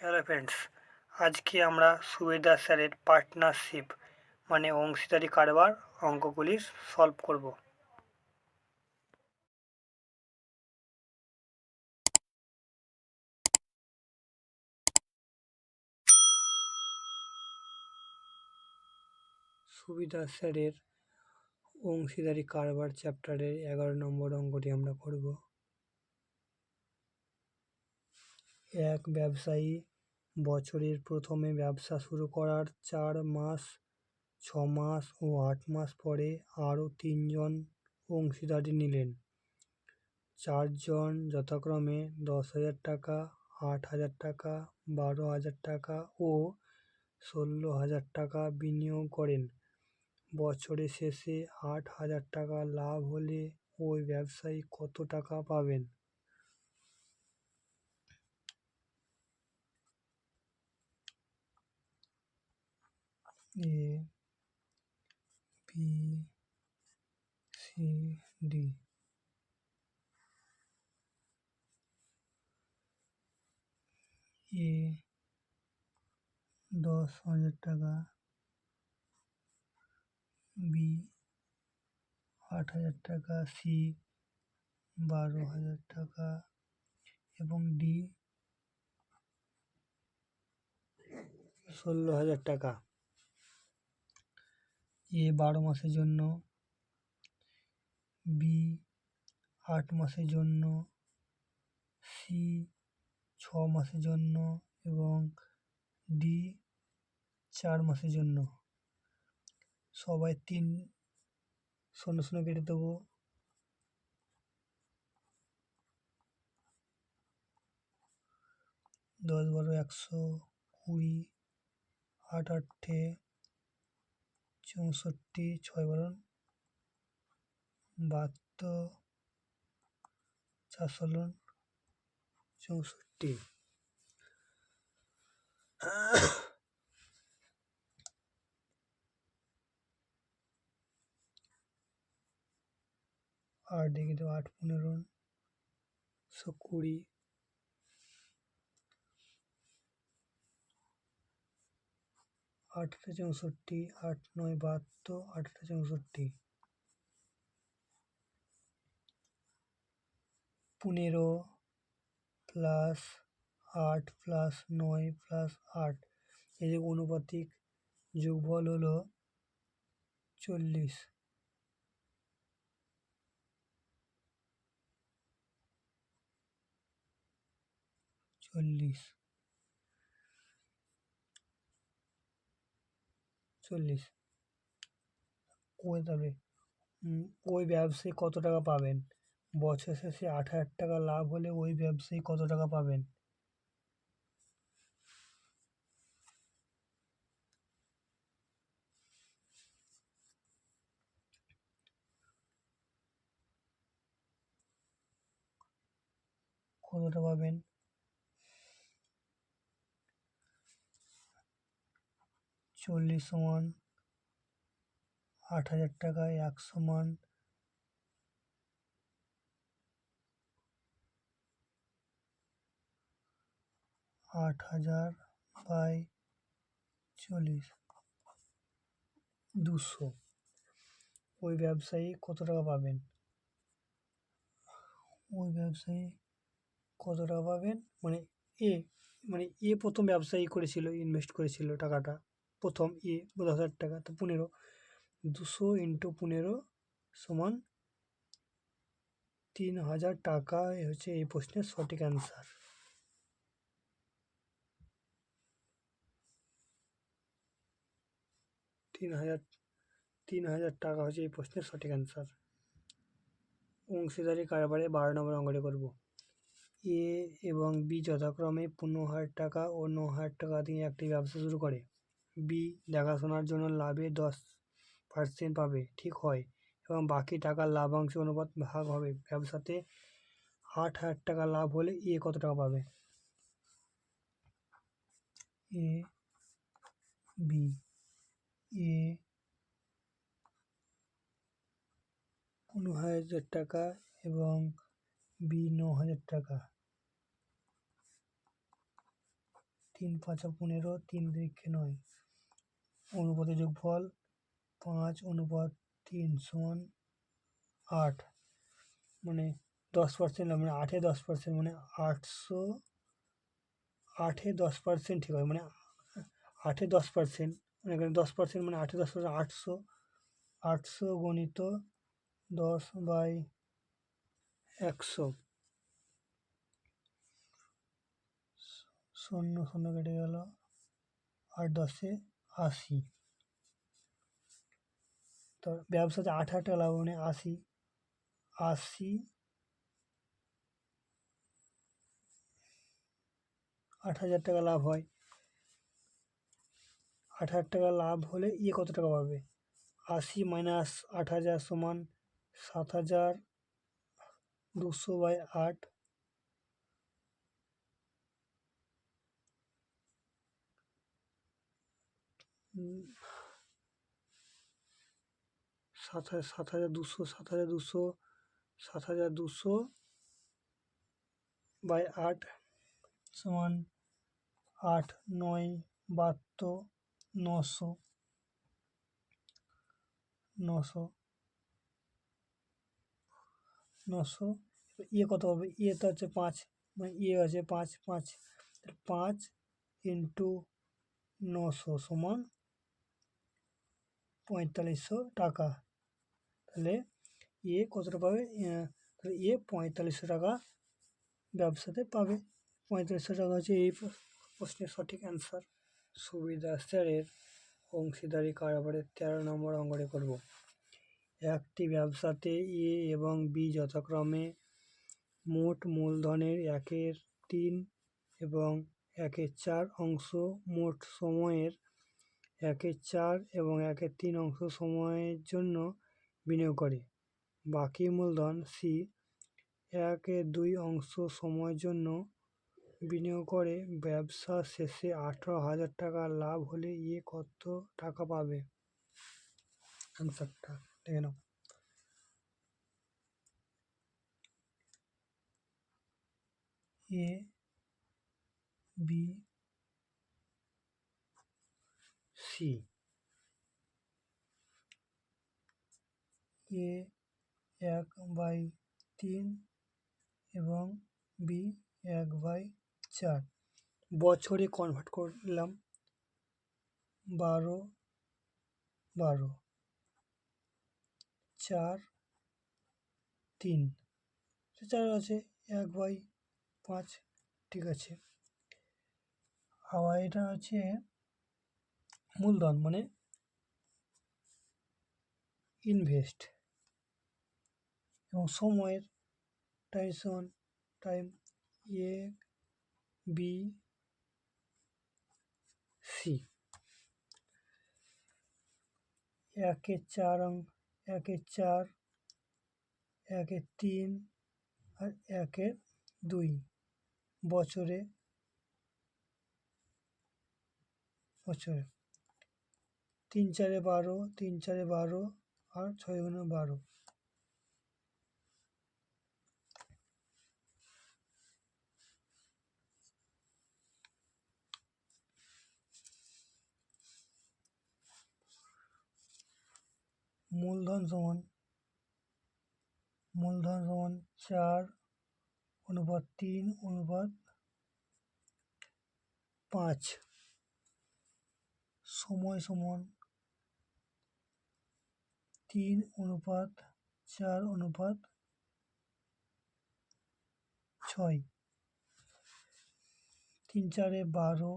Hello friends, আজকে আমরা সুবেদার স্যারের পার্টনারশিপ মানে অংশীদারি কারবার অঙ্কগুলি সলভ করব। সুবিধা স্যারের অংশীদারি কারবার চ্যাপ্টারের এগারো নম্বর অঙ্কটি আমরা করব। এক ব্যবসায়ী বছরের প্রথমে ব্যবসা শুরু করার চার মাস, ছ মাস ও আট মাস পরে আরও তিনজন অংশীদারি নিলেন। চারজন যথাক্রমে দশ হাজার টাকা, আট হাজার টাকা, বারো হাজার টাকা ও ষোলো হাজার টাকা বিনিয়োগ করেন। বছরের শেষে আট হাজার টাকা লাভ হলে ওই ব্যবসায়ী কত টাকা পাবেন? A B C D A দশ হাজার টাকা বি আট হাজার টাকা সি বারো হাজার টাকা এবং ডি ষোলো হাজার টাকা এ বারো মাসের জন্য, বি আট মাসের জন্য, সি ছ মাসের জন্য এবং ডি চার মাসের জন্য। সবাই তিন শূন্য শূন্য কেটে দেবো। দশ বারো একশো কুড়ি, আট আটে চৌষট্টি ছয় বারো বাহাত্তর চার ষোলো চৌষট্টি। আট দেখে তো আট পনেরো একশো কুড়ি আটটা চৌষট্টি আট নয় বাহাত্তর আটটা চৌষট্টি পনেরো প্লাস আট প্লাস নয় প্লাস আট। এদের অনুপাতিক যোগফল হলো চল্লিশ। চল্লিশ। চল্লিশ। ওই তবে? ওই ব্যবসায়ী কত টাকা পাবেন? বছর শেষে আট হাজার টাকা লাভ হলে ওই ব্যবসায়ী কত টাকা পাবেন? কতটা পাবেন? চল্লিশ সমান আট হাজার টাকায় এক সমান আট হাজার বাই চল্লিশ। দুশো। ওই ব্যবসায়ী কত টাকা পাবেন? ওই ব্যবসায়ী কত টাকা পাবেন? মানে এ মানে এ প্রথম ব্যবসায়ী করেছিল ইনভেস্ট করেছিল টাকাটা। প্রথম এ দশ হাজার টাকা, তো পনেরো। দুশো ইন্টু পনেরো সমান তিন হাজার টাকা হচ্ছে এই প্রশ্নের সঠিক অ্যান্সার তিন হাজার তিন হাজার টাকা হচ্ছে এই প্রশ্নের সঠিক অ্যান্সার অংশীদারি কারবারে বারো নম্বর অঙ্কটি করব। এ এবং বি যথাক্রমে পনেরো হাজার টাকা ও ন হাজার টাকা দিয়ে একটি ব্যবসা শুরু করে। বি দেখাশোনার জন্য লাভে দশ পার্সেন্ট পাবে, ঠিক হয়। এবং বাকি টাকা লাভাংশ অনুপাত ভাগ হবে। ব্যবসাতে আট হাজার টাকা লাভ হলে এ কত টাকা পাবে? এ, বি, এ, পনেরো হাজার টাকা এবং বি ন হাজার টাকা। তিন পাঁচা পনেরো, তিন দিকে নয়। অনুপাতের যোগফল পাঁচ অনুপাত তিন সমান আট। মানে দশ পার্সেন্ট মানে আটে দশ পার্সেন্ট মানে আটশো, আটে দশ পার্সেন্ট ঠিক হয় মানে আটে দশ পার্সেন্ট মানে এখানে দশ পার্সেন্ট মানে আটে দশ পার্সেন্ট আটশো আটশো গণিত দশ বাই একশো। শূন্য শূন্য কেটে গেল আট দশে আশি। তো ব্যবসাতে লাভ মানে আশি আশি আট হাজার টাকা লাভ হয়। আট হাজার টাকা লাভ হলে ইয়ে কত টাকা পাবে? আশি মাইনাস আট হাজার সমান সাত হাজার দুশো বাই আট। সাত হাজার সাত হাজার দুশো, সাত হাজার দুশো, সাত হাজার দুশো বাই আট সমান আট, নয়, বাহাত্তর, নশো নশো নশো। ইয়ে কত হবে? ইয়েটা হচ্ছে পাঁচ মানে ইয়ে আছে পাঁচ পাঁচ পাঁচ ইন্টু নশো সমান পঁয়তাল্লিশশো টাকা। তাহলে ইয়ে কতটা পাবে? তাহলে ইয়ে পঁয়তাল্লিশশো টাকা ব্যবসাতে পাবে। পঁয়তাল্লিশশো টাকা হচ্ছে এই প্রশ্নের সঠিক অ্যান্সার সুবিধা স্যারের অংশীদারি কারবারের তেরো নম্বর অঙ্গরে করব। একটি ব্যবসাতে এ এবং বি যথাক্রমে মোট মূলধনের একের তিন এবং একের চার অংশ মোট সময়ের একের চার এবং একের তিন অংশ সময়ের জন্য বিনিয়োগ করে। বাকি মূলধন সি একের দুই অংশ সময়ের জন্য বিনিয়োগ করে। ব্যবসা শেষে আঠারো হাজার টাকা লাভ হলে ইয়ে কত টাকা পাবে? অ্যান্সারটা দেখে নাও। এ বি সি এ এক বাই তিন এবং বি এক বাই চার। বছরে কনভার্ট করলাম বারো বারো। চার, তিন। চার আছে, এক বাই পাঁচ, ঠিক আছে। আবার এটা হচ্ছে মূলধন মানে ইনভেস্ট এবং সময়ের টাইম সমান টাইম এ বি সি একের চার অঙ্ক একের চার একের তিন আর একের দুই। বছরে বছরে। তিন চারে বারো, তিন চারে বারো আর ছয় গুণে বারো। মূলধন সমান মূলধন সমান চার, অনুপাত তিন, অনুপাত পাঁচ। সময় সমান তিন অনুপাত চার অনুপাত ছয়। তিন চারে বারো,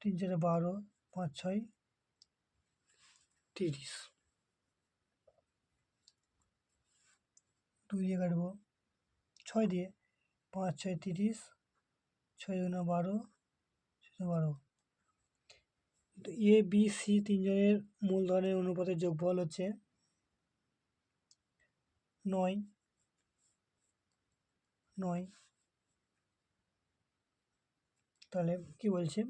তিন চারে বারো, পাঁচ ছয়, তিরিশ। দুই দিয়ে কাটবো ছয় দিয়ে পাঁচ ছয় তিরিশ, ছয় গুণা বারো, ছয় বারো। এ বি সি তিনজনের মূলধনের অনুপাতের যোগফল হচ্ছে নয় নয়। তাহলে কি বলছে?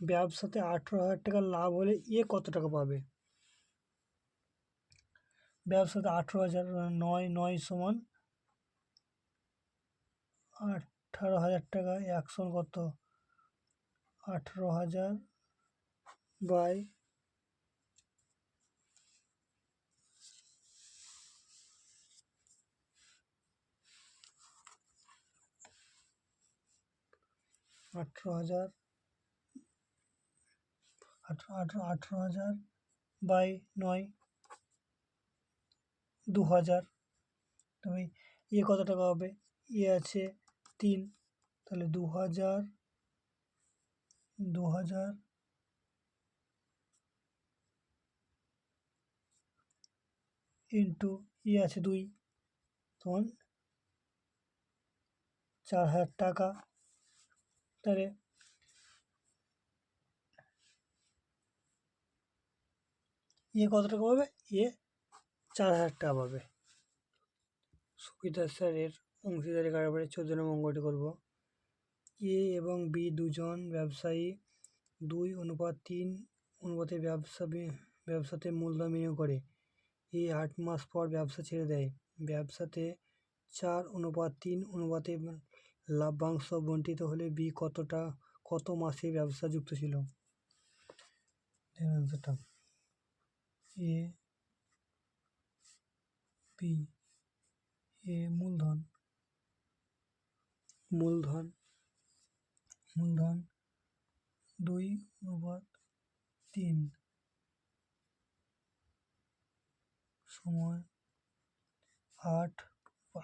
ব্যবসাতে আঠেরো হাজার টাকা লাভ হলে এ কত টাকা পাবে? ব্যবসাতে আঠেরো হাজার নয় নয় সমান আঠারো হাজার টাকা একশো কত আঠারো হাজার বাই আঠেরো হাজার আঠেরো আঠেরো আঠেরো হাজার বাই নয়, দু হাজার। তবে ইয়ে কত টাকা হবে? ইয়ে আছে তিন, তাহলে দু হাজার দু হাজার, ইন্টু ই আছে দুই, তখন চার হাজার টাকা। তাহলে ইয়ে কত টাকা পাবে? ইয়ে চার হাজার টাকা পাবে। সুবিধা স্যারের অংশীদারি কারবারের নম্বর অঙ্কটি করব। এ এবং বি দুজন ব্যবসায়ী, দুই অনুপাত তিন অনুপাতে ব্যবসা ব্যবসাতে মূলধন বিনিয়োগ করে। এ আট মাস পর ব্যবসা ছেড়ে দেয়। ব্যবসাতে চার অনুপাত তিন অনুপাতে লাভ্যাংশ বণ্টিত হলে বি কতটা, কত মাসে ব্যবসা যুক্ত ছিল? এ, বি, এ মূলধন মূলধন। মূলধন দুই অনুপাত তিন সময় আট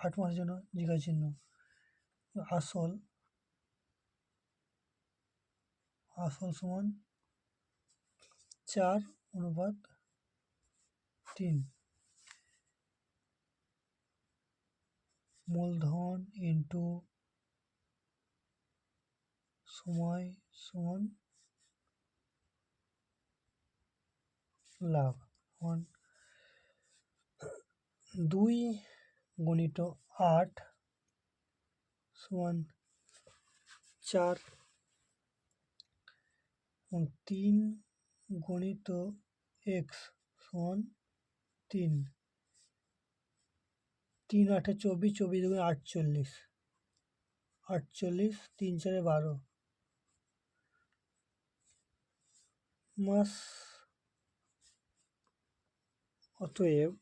আট মাসের জন্য জিজ্ঞাসা চিহ্ন। আসল আসল সমান চার অনুপাত তিন। মূলধন ইন্টু সময় সমান লাভ সমান দুই গণিত আট সমান চার এবং তিন গণিত এক্স সমান তিন। তিন আটে চব্বিশ চব্বিশ দুগুণ আটচল্লিশ। আটচল্লিশ, তিন চারে বারো। মাস অতএব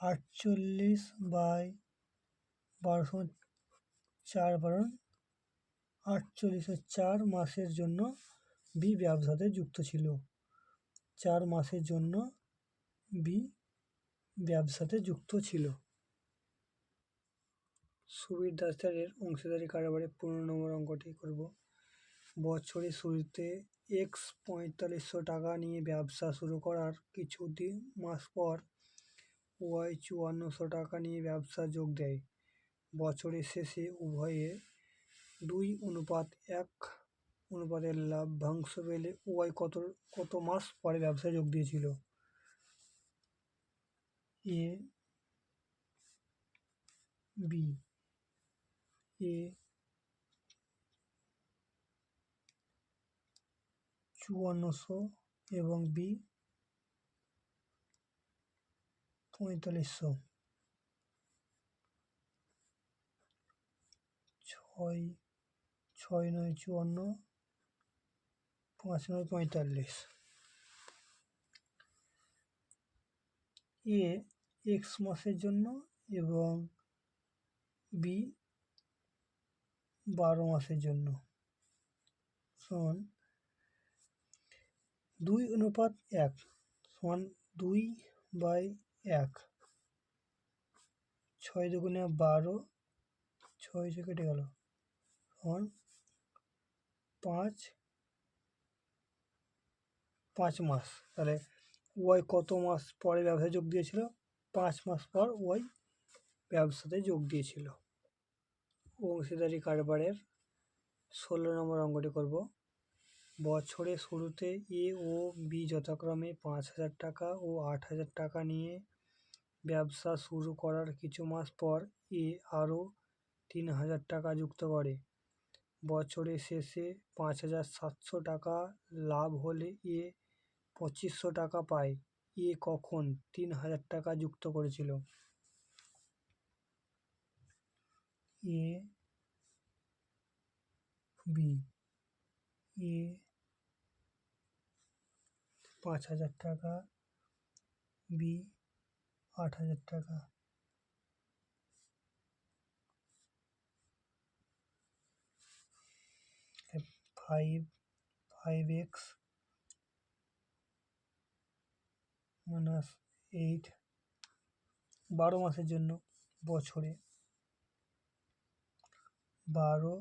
আটচল্লিশ বাই বারোশো চার বারো আটচল্লিশশো চার মাসের জন্য বি ব্যবসাতে যুক্ত ছিল। চার মাসের জন্য বি ব্যবসাতে যুক্ত ছিল। সুবীর দাসদারের অংশীদারি কারবারে পনেরো নম্বর অঙ্কটি করব। বছরের শুরুতে এক্স পঁয়তাল্লিশশো টাকা নিয়ে ব্যবসা শুরু করার কিছু দিন মাস পর ওয়াই চুয়ান্নশো টাকা নিয়ে ব্যবসা যোগ দেয়। বছরের শেষে উভয়ে দুই অনুপাত এক অনুপাতের লাভ্যাংশ পেলে ওয়াই কত কত মাস পরে ব্যবসায় যোগ দিয়েছিল? এ, বি, এ চুয়ান্নশো এবং বি পঁয়তাল্লিশশো। ছয় ছয় নয় চুয়ান্ন, পাঁচ নয় পঁয়তাল্লিশ। এ এক্স মাসের জন্য এবং বি বারো মাসের জন্য। সমান দুই অনুপাত এক সমান দুই বাই এক। ছয় দুগুণে বারো, ছয় যে কেটে গেল। সমান পাঁচ পাঁচ মাস। তাহলে ওয়াই কত মাস পরে ব্যবসায় যোগ দিয়েছিল? পাঁচ মাস পর ওয়াই ব্যবসাতে যোগ দিয়েছিল। অংশীদারি কারবারের ষোলো নম্বর অঙ্কটি করব। বছরের শুরুতে এ ও বি যথাক্রমে পাঁচ হাজার টাকা ও আট হাজার টাকা নিয়ে ব্যবসা শুরু করার কিছু মাস পর এ আরও তিন হাজার টাকা যুক্ত করে। বছরের শেষে পাঁচ হাজার সাতশো টাকা লাভ হলে এ পঁচিশশো টাকা পায়। এ কখন তিন হাজার টাকা যুক্ত করেছিল। এ বি এ পাঁচ হাজার টাকা, বি, আট হাজার টাকা। Five five x, minus eight, বারো মাসের জন্য বছরে। বারো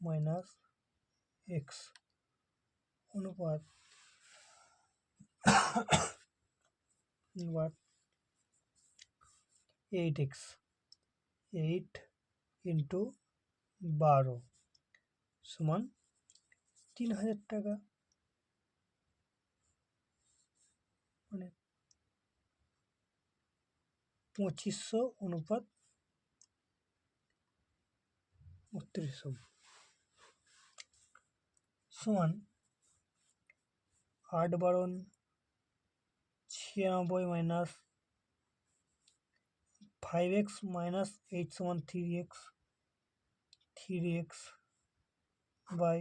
মাইনাস এক্স, অনুপাত এবার এইট এক্স এইট ইন্টু বারো সমান তিন হাজার টাকা মানে পঁচিশশো অনুপাত বত্রিশশো সমান আট বারণ ছিয়ানব্বই minus five x minus eight সমান three x three x by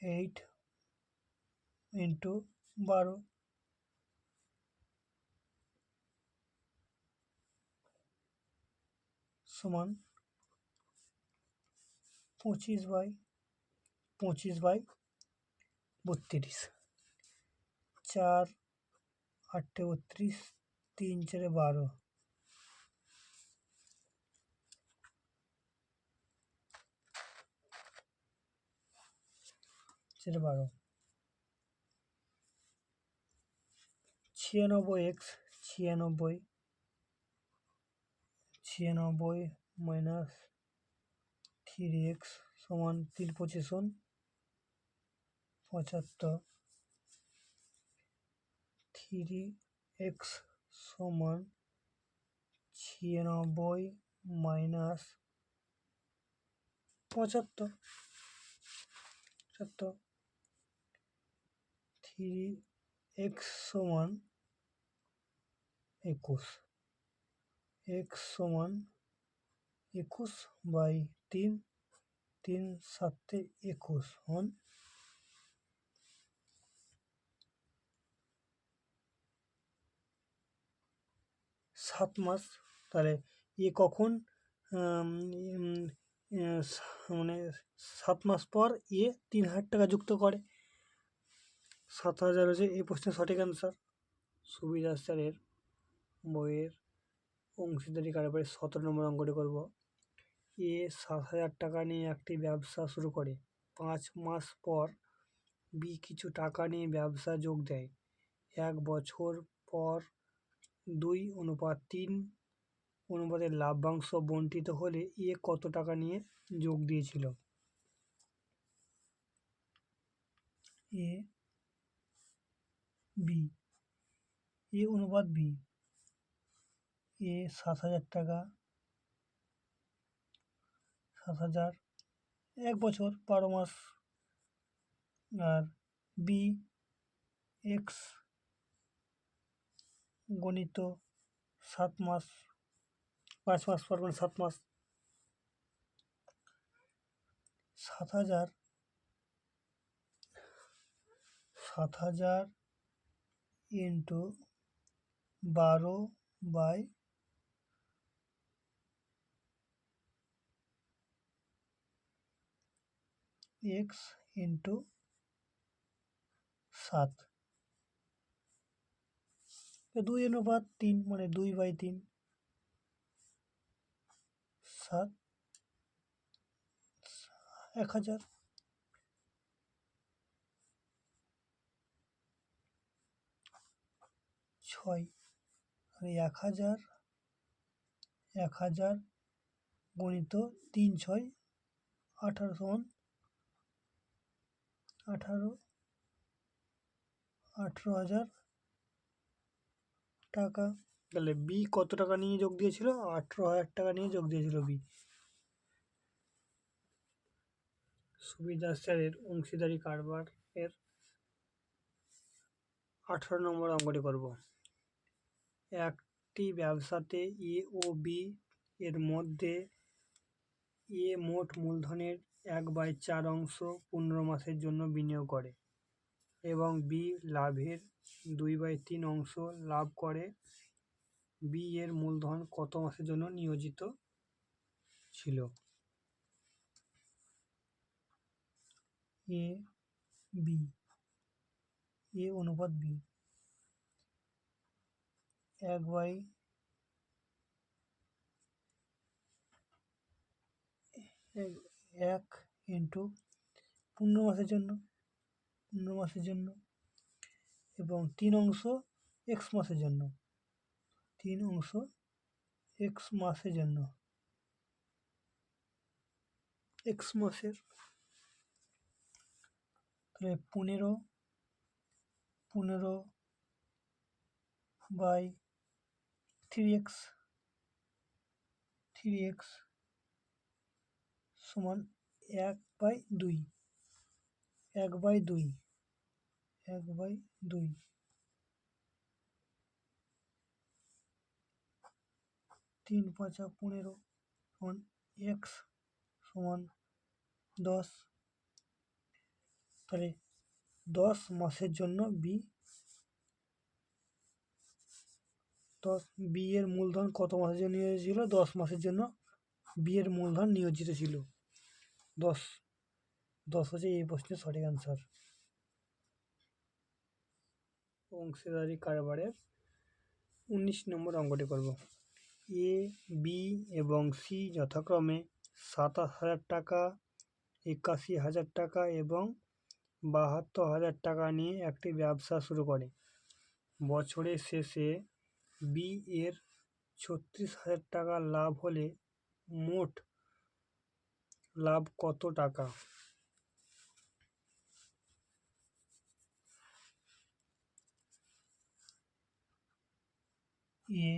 eight into বারো সমান পঁচিশ বাই পঁচিশ বাই বত্রিশ। চার আটটে বত্রিশ, তিন, চারে বারো। চারে বারো। ছিয়ানব্বই এক্স ছিয়ানব্বই। ছিয়ানব্বই মাইনাস থ্রি এক্স সমান তিন পঁচিশন পঁচাত্তর। থ্রি এক্স সমান ছিয়ানব্বই মাইনাস পঁচাত্তর। পঁচাত্তর। থ্রি এক্স সমান একুশ। এক্স সমান একুশ বাই তিন তিন সাতে একুশ হন সাত মাস, তাহলে এ কখন মানে সাত মাস পর এ তিন হাজার টাকা যুক্ত করে। সাত হাজার হচ্ছে এই প্রশ্নের সঠিক অ্যান্সার সুবিধা স্যারের বইয়ের অংশীদারি কারবারের সতেরো নম্বর অঙ্কটি করব। এ সাত হাজার টাকা নিয়ে একটি ব্যবসা শুরু করে। পাঁচ মাস পর বি কিছু টাকা নিয়ে ব্যবসা যোগ দেয়। এক বছর পর দুই অনুপাত তিন অনুপাতে লাভ্যাংশ বন্টিত হলে এ কত টাকা নিয়ে যোগ দিয়েছিল? এ, বি। এ অনুপাত বি। এ সাত হাজার টাকা। সাত হাজার এক বছর বারো মাস। আর বি এক্স গণিত সাত মাস, পাঁচ মাস পর মানে সাত মাস। সাত হাজার সাত হাজার ইন্টু বারো বাই এক্স ইন্টু সাত। দুই অনুপাত তিন মানে দুই বাই তিন, সাত, এক হাজার। ছয় এই এক হাজার এক হাজার গণিত তিন, ছয়, আঠারো সমান আঠারো, আঠেরো হাজার টাকা। তাহলে বি কত টাকা নিয়ে যোগ দিয়েছিল? আঠেরো হাজার টাকা নিয়ে যোগ দিয়েছিল বি সুবিধা স্যারের অংশীদারি কারবার এর আঠারো নম্বর অঙ্কটি করব। একটি ব্যবসাতে এ ও বি এর মধ্যে এ মোট মূলধনের এক বাই চার অংশ পনেরো মাসের জন্য বিনিয়োগ করে। এবং বি লাভের দুই বাই তিন অংশ লাভ করে। বি এর মূলধন কত মাসের জন্য নিয়োজিত ছিল? এ বি এ অনুপাত বি এক বাই এক ইন্টু পনেরো মাসের জন্য। পনেরো মাসের জন্য এবং তিন অংশ এক্স মাসের জন্য। তিন অংশ এক্স মাসের জন্য। এক্স মাসের তাহলে পনেরো পনেরো by three x three x সমান এক বাই দুই। এক বাই দুই, এক বাই দুই। তিন পাঁচা পনেরো সমান এক্স সমান দশ। তাহলে দশ মাসের জন্য বি, দশ বি এর মূলধন কত মাসের জন্য নিয়োজিত ছিল? দশ মাসের জন্য বি এর মূলধন নিয়োজিত ছিল। দশ দশ হচ্ছে এই প্রশ্নের সঠিক অ্যান্সার অংশীদারি কারবারের উনিশ নম্বর অঙ্কটি করব। এ বি এবং সি যথাক্রমে সাতাশ হাজার টাকা, একাশি হাজার টাকা এবং বাহাত্তর হাজার টাকা নিয়ে একটি ব্যবসা শুরু করে। বছরের শেষে বি এর ছত্রিশ হাজার টাকা লাভ হলে মোট লাভ কত টাকা? এ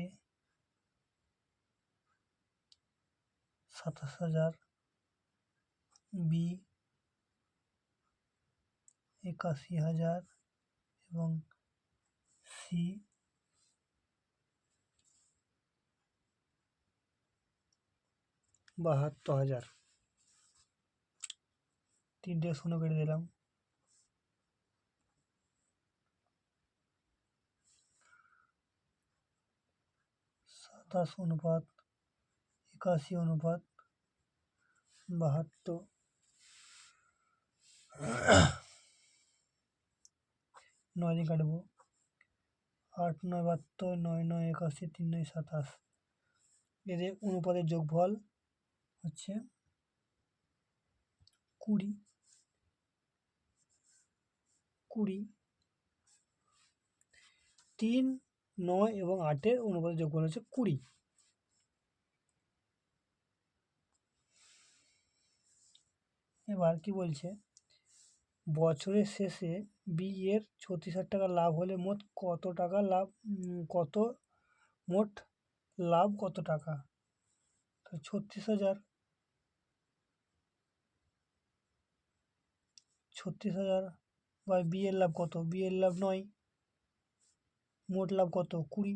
সাতাশ হাজার বি একাশি হাজার এবং সি বাহাত্তর হাজার তিনটে শূন্য কেটে দিলাম সাতাশ অনুপাত, একাশি অনুপাত, বাহাত্তর। নয় দিন কাটবো। আট নয় বাহাত্তর, নয় নয় একাশি, তিন নয় সাতাশ। এদের অনুপাতের যোগফল হচ্ছে কুড়ি। কুড়ি। তিন নয় এবং আটের অনুপাতের যোগফল হচ্ছে কুড়ি। এবার কি বলছে? বছরের শেষে বি এর ছত্রিশ হাজার টাকা লাভ হলে মোট কত টাকা লাভ কত, মোট লাভ কত টাকা? ছত্রিশ হাজার ছত্রিশ হাজার বা বিয়ের লাভ কত? বিয়ের লাভ নয়। মোট লাভ কত? কুড়ি।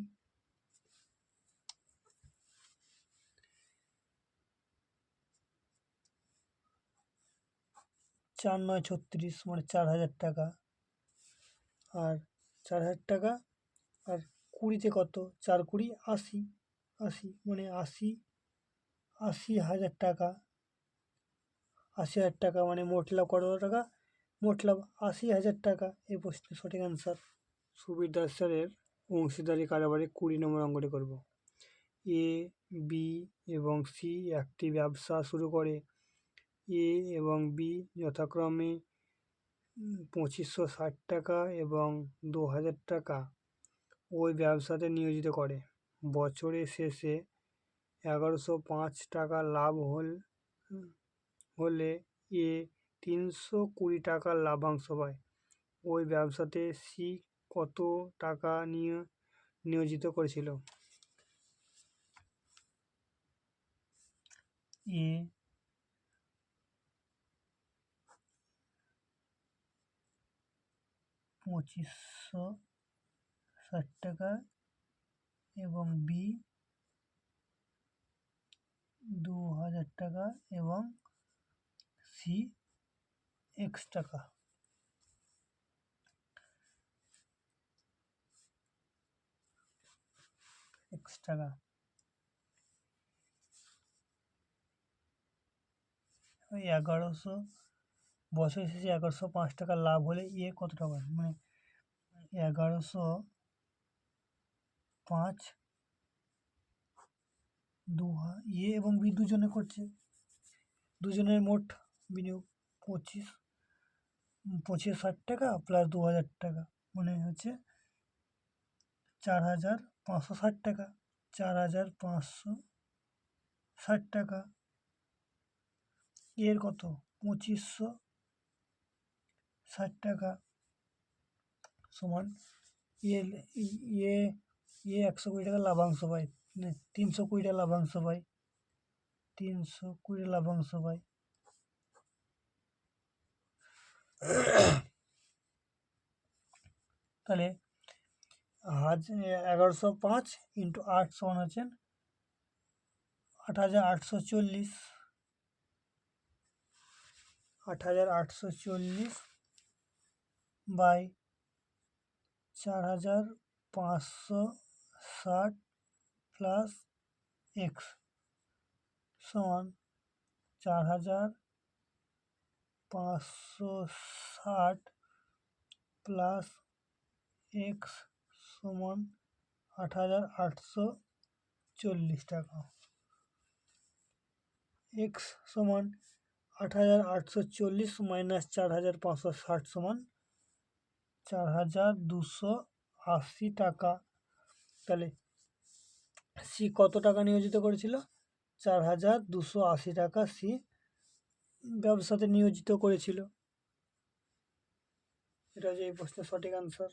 চার নয় ছত্রিশ মানে চার হাজার টাকা। আর চার হাজার টাকা, আর কুড়িতে কত? চার কুড়ি আশি আশি মানে আশি আশি হাজার টাকা। আশি হাজার টাকা মানে মোট লাভ কত টাকা? মোট লাভ আশি হাজার টাকা। এই প্রশ্নের সঠিক অ্যান্সার সুবীর দাস স্যারের অংশীদারি কারবারে কুড়ি নম্বর অঙ্কটি করব। এ, বি এবং সি একটি ব্যবসা শুরু করে। এ এবং বি যথাক্রমে পঁচিশশো ষাট টাকা এবং দু হাজার টাকা ওই ব্যবসাতে নিয়োজিত করে। বছরের শেষে এগারোশো পাঁচ টাকা লাভ হল, হলে এ তিনশো কুড়ি টাকা লাভাংশ পায়। ওই ব্যবসাতে সি কত টাকা নিয়ে নিয়োজিত করেছিল? এ পঁচিশশো ষাট টাকা এবং বি দু হাজার টাকা এবং সি এক্স টাকা। টাকা ওই এগারোশো, বছর শেষে এগারোশো পাঁচ টাকা লাভ হলে ইয়ে কত টাকা? মানে এগারোশো পাঁচ দু ইয়ে এবং বি দুজনে করছে। দুজনের মোট বিনিয়োগ পঁচিশ পঁচিশ ষাট টাকা প্লাস দু হাজার টাকা। মানে হচ্ছে চার হাজার পাঁচশো ষাট টাকা, চার হাজার পাঁচশো ষাট টাকা। এর কত? পঁচিশশো ষাট টাকা সমান। ইয়ে ইয়ে ইয়ে একশো কুড়ি টাকা লাভাংশ পায়। মানে তিনশো কুড়ি টাকা লাভাংশ পায়। তিনশো কুড়ি লাভাংশ পায়। তাহলে হাজ এগারোশো পাঁচ ইন্টু আট সমান হচ্ছেন আট হাজার আটশো চল্লিশ আট হাজার আটশো চল্লিশ বাই চার হাজার পাঁচশো ষাট প্লাস এক্স সমান চার হাজার পাঁচশো ষাট প্লাস এক্স সমান আট হাজার আটশো চল্লিশ টাকা। এক্স সমান আট হাজার আটশো চল্লিশ মাইনাস চার হাজার পাঁচশো ষাট সমান চার হাজার দুশো আশি টাকা। তাহলে সি কত টাকা নিয়োজিত করেছিল? চার হাজার দুশো আশি টাকা সি ব্যবসাতে নিয়োজিত করেছিল। এটা হচ্ছে এই প্রশ্নের সঠিক আনসার